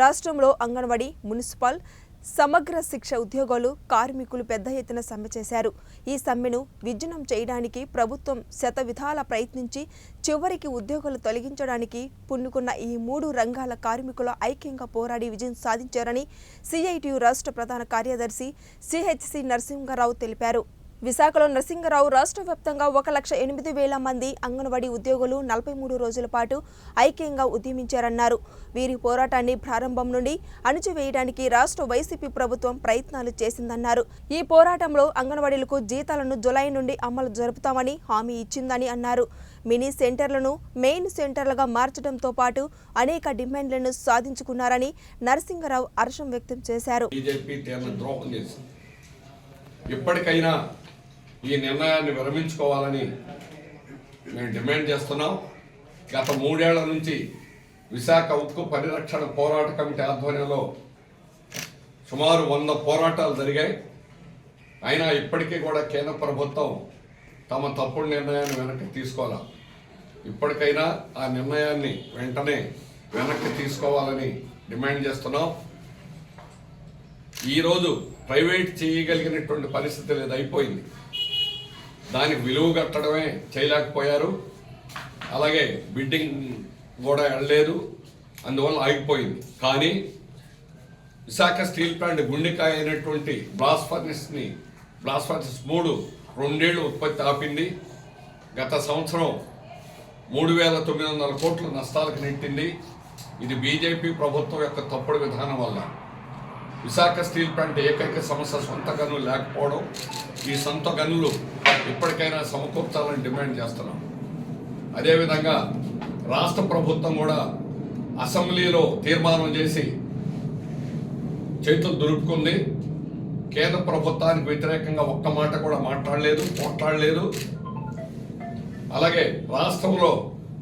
రాష్ట్రంలో అంగన్వాడీ మున్సిపల్ సమగ్ర శిక్ష ఉద్యోగులు కార్మికులు పెద్ద ఎత్తున సమ్మె చేశారు. ఈ సమ్మెను విజృంభం చేయడానికి ప్రభుత్వం శత విధాల ప్రయత్నించి చివరికి ఉద్యోగులు తొలగించడానికి పున్నుకున్న ఈ మూడు రంగాల కార్మికుల ఐక్యంగా పోరాడి విజయం సాధించారని సిఐటియు రాష్ట్ర ప్రధాన కార్యదర్శి సిహెచ్సి నరసింహారావు తెలిపారు. విశాఖలో నరసింగరావు రాష్ట్ర వ్యాప్తంగా ఒక లక్ష ఎనిమిది వేల మంది అంగన్వాడీ ఉద్యోగులు నలభై మూడు రోజుల పాటు ఐక్యంగా ఉద్యమించారన్నారు. వీరి పోరాటాన్ని ప్రారంభం నుండి అణిచివేయడానికి రాష్ట్ర వైసీపీ ప్రభుత్వం ప్రయత్నాలు చేసిందన్నారు. ఈ పోరాటంలో అంగన్వాడీలకు జీతాలను జులై నుండి అమలు జరుపుతామని హామీ ఇచ్చిందని అన్నారు. మినీ సెంటర్లను మెయిన్ సెంటర్లుగా మార్చడంతో పాటు అనేక డిమాండ్లను సాధించుకున్నారని నరసింగరావు హర్షం వ్యక్తం చేశారు. ఇప్పటికైనా ఈ నిర్ణయాన్ని విరమించుకోవాలని మేము డిమాండ్ చేస్తున్నాం. గత మూడేళ్ళ నుంచి విశాఖ ఉక్కు పరిరక్షణ పోరాట కమిటీ ఆధ్వర్యంలో సుమారు వంద పోరాటాలు జరిగాయి. అయినా ఇప్పటికీ కూడా కేంద్ర ప్రభుత్వం తమ తప్పుడు నిర్ణయాన్ని వెనక్కి తీసుకోవాలి ఇప్పటికైనా ఆ నిర్ణయాన్ని వెంటనే వెనక్కి తీసుకోవాలని డిమాండ్ చేస్తున్నాం. ఈరోజు ప్రైవేట్ చేయగలిగినటువంటి పరిస్థితి లేదు అయిపోయింది. దానికి విలువ కట్టడమే చేయలేకపోయారు. అలాగే బిడ్డింగ్ కూడా వెళ్ళలేదు అందువల్ల ఆగిపోయింది. కానీ విశాఖ స్టీల్ ప్లాంట్ గుండెకాయ అయినటువంటి బ్లాస్ బ్లాస్ఫర్నిస్ బ్లాస్ మూడు రెండేళ్ళు ఉత్పత్తి ఆపింది. గత సంవత్సరం మూడు వేల తొమ్మిది వందల కోట్ల నష్టాలకు నెట్టింది. ఇది బీజేపీ ప్రభుత్వం యొక్క తప్పుడు విధానం వల్ల. విశాఖ స్టీల్ ప్లాంట్ ఏకైక సమస్య సొంత గనులు లేకపోవడం. ఈ సొంత గనులు ఇప్పటికైనా సమకూర్చాలని డిమాండ్ చేస్తున్నాం. అదేవిధంగా రాష్ట్ర ప్రభుత్వం కూడా అసెంబ్లీలో తీర్మానం చేసి చేతులు దులుపుకుంది. కేంద్ర ప్రభుత్వానికి వ్యతిరేకంగా ఒక్క మాట కూడా మాట్లాడలేదు పోట్లాడలేదు. అలాగే రాష్ట్రంలో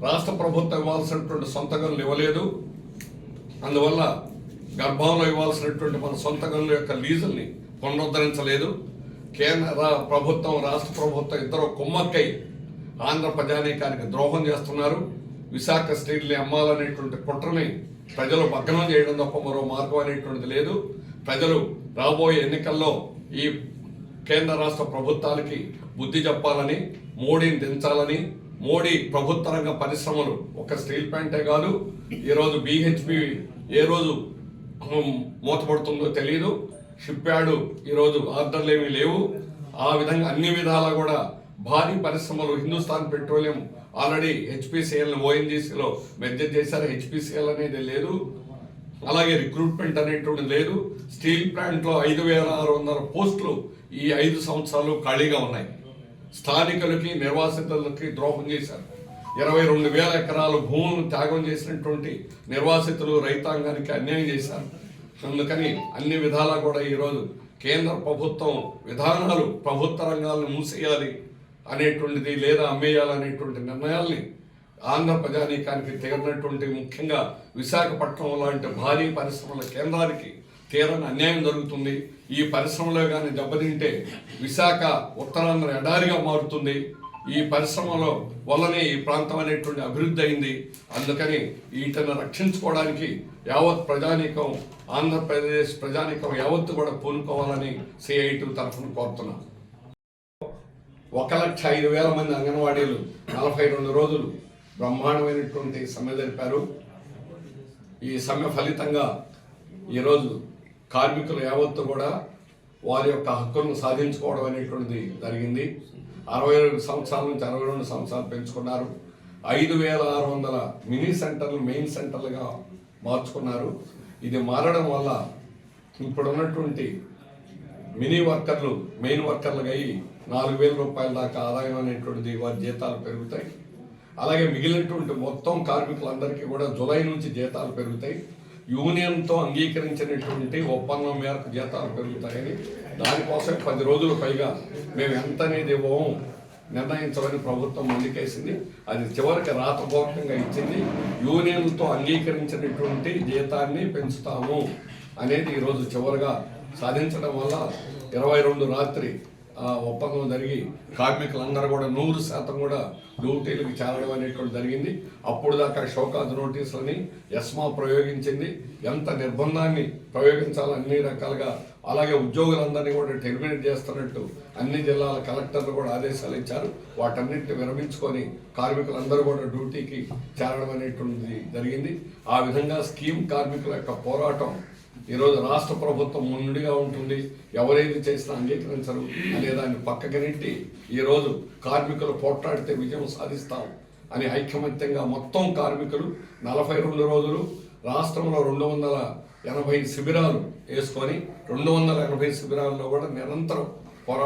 రాష్ట్ర ప్రభుత్వం ఇవ్వాల్సినటువంటి సొంత గనులు ఇవ్వలేదు. అందువల్ల గర్భంలో ఇవ్వాల్సినటువంటి మన సొంత గనుల యొక్క లీజుల్ని పునరుద్ధరించలేదు. కేంద్ర ప్రభుత్వం రాష్ట్ర ప్రభుత్వం ఇద్దరు కుమ్మక్కై ఆంధ్ర ప్రజానీకానికి ద్రోహం చేస్తున్నారు. విశాఖ స్టీల్ని అమ్మాలనేటువంటి కుట్రని ప్రజలు భగ్నం చేయడం తప్ప మరో మార్గం అనేటువంటిది లేదు. ప్రజలు రాబోయే ఎన్నికల్లో ఈ కేంద్ర రాష్ట్ర ప్రభుత్వాలకి బుద్ధి చెప్పాలని మోడీని దించాలని మోడీ ప్రభుత్వ రంగ పరిశ్రమలు ఒక స్టీల్ ప్లాంటే కాదు. ఈరోజు బీహెచ్పి ఏ రోజు మూతపడుతుందో తెలియదు షిప్ యార్డు ఈరోజు ఆర్డర్లు ఏమీ లేవు. ఆ విధంగా అన్ని విధాలా కూడా భారీ పరిశ్రమలు హిందుస్థాన్ పెట్రోలియం ఆల్రెడీ హెచ్పిసిఎల్ని ఓఎన్జీసీలో మెర్జర్ చేశారు. హెచ్పిసిఎల్ అనేది లేదు. అలాగే రిక్రూట్మెంట్ అనేటువంటిది లేదు. స్టీల్ ప్లాంట్లో ఐదు వేల ఆరు వందల పోస్టులు ఈ ఐదు సంవత్సరాలు ఖాళీగా ఉన్నాయి. స్థానికులకి నిర్వాసితులకి ద్రోహం చేశారు. ఇరవై రెండు వేల ఎకరాలు భూములను త్యాగం చేసినటువంటి నిర్వాసితులు రైతాంగానికి అన్యాయం చేశారు. అందుకని అన్ని విధాలా కూడా ఈరోజు కేంద్ర ప్రభుత్వం విధానాలు ప్రభుత్వ రంగాలను మూసేయాలి అనేటువంటిది లేదా అమ్మేయాలనేటువంటి నిర్ణయాల్ని ఆంధ్ర ప్రజానీకానికి తీరినటువంటి ముఖ్యంగా విశాఖపట్నం లాంటి భారీ పరిశ్రమల కేంద్రానికి తీరని అన్యాయం జరుగుతుంది. ఈ పరిశ్రమలో కానీ దెబ్బతింటే విశాఖ ఉత్తరాంధ్ర ఎడారిగా మారుతుంది. ఈ పరిశ్రమలో వల్లనే ఈ ప్రాంతం అనేటువంటి అభివృద్ధి అయింది. అందుకని వీటిని రక్షించుకోవడానికి యావత్ ప్రజానీకం ఆంధ్రప్రదేశ్ ప్రజానీకం యావత్తు కూడా పూనుకోవాలని సిఐటి తరఫున కోరుతున్నాం. ఒక లక్ష ఐదు వేల మంది అంగన్వాడీలు నలభై రెండు రోజులు బ్రహ్మాండమైనటువంటి సమ్మె జరిపారు. ఈ సమ్మె ఫలితంగా ఈరోజు కార్మికులు యావత్తు కూడా వారి యొక్క హక్కులను సాధించుకోవడం అనేటువంటిది జరిగింది. అరవై సంవత్సరాల నుంచి అరవై రెండు సంవత్సరాలు పెంచుకున్నారు. ఐదు వేల ఆరు వందల మినీ సెంటర్లు మెయిన్ సెంటర్లుగా మార్చుకున్నారు. ఇది మారడం వల్ల ఇప్పుడున్నటువంటి మినీ వర్కర్లు మెయిన్ వర్కర్లుగా అయ్యి నాలుగు వేల రూపాయల దాకా ఆదాయం అనేటువంటిది వారి జీతాలు పెరుగుతాయి. అలాగే మిగిలినటువంటి మొత్తం కార్మికులందరికీ కూడా జులై నుంచి జీతాలు పెరుగుతాయి. యూనియన్తో అంగీకరించినటువంటి ఒప్పందం మేరకు జీతాలు పెరుగుతాయని దానికోసం పది రోజులు పైగా మేము ఎంత అనేది ఇవ్వము నిర్ణయించమని ప్రభుత్వం ముందుకేసింది. అది చివరికి రాతపూర్వకంగా ఇచ్చింది. యూనియన్తో అంగీకరించినటువంటి జీతాన్ని పెంచుతాము అనేది ఈరోజు చివరిగా సాధించడం వల్ల ఇరవై రెండు రాత్రి ఒప్పందం జరిగి కార్మికులందరూ కూడా నూరు శాతం కూడా డ్యూటీలకు చేరడం అనేటువంటి జరిగింది. అప్పుడు దాకా షోకాజ్ నోటీసులని ఎస్మా ప్రయోగించింది. ఎంత నిర్బంధాన్ని ప్రయోగించాలో అన్ని రకాలుగా అలాగే ఉద్యోగులందరినీ కూడా టెర్మినేట్ చేస్తున్నట్టు అన్ని జిల్లాల కలెక్టర్లు కూడా ఆదేశాలు ఇచ్చారు. వాటన్నింటిని విరమించుకొని కార్మికులందరూ కూడా డ్యూటీకి చేరడం అనేటువంటిది జరిగింది. ఆ విధంగా స్కీమ్ కార్మికుల యొక్క పోరాటం ఈరోజు రాష్ట్ర ప్రభుత్వం ముందుగా ఉంటుంది. ఎవరేది చేసినా అంగీకరించరు అనే దాన్ని పక్కకి నెట్టి ఈరోజు కార్మికులు పోట్లాడితే విజయం సాధిస్తాం అని ఐకమత్యంగా మొత్తం కార్మికులు నలభై రెండు రోజులు రాష్ట్రంలో రెండు వందల ఎనభై శిబిరాలు వేసుకొని రెండు వందల ఎనభై శిబిరాల్లో కూడా నిరంతరం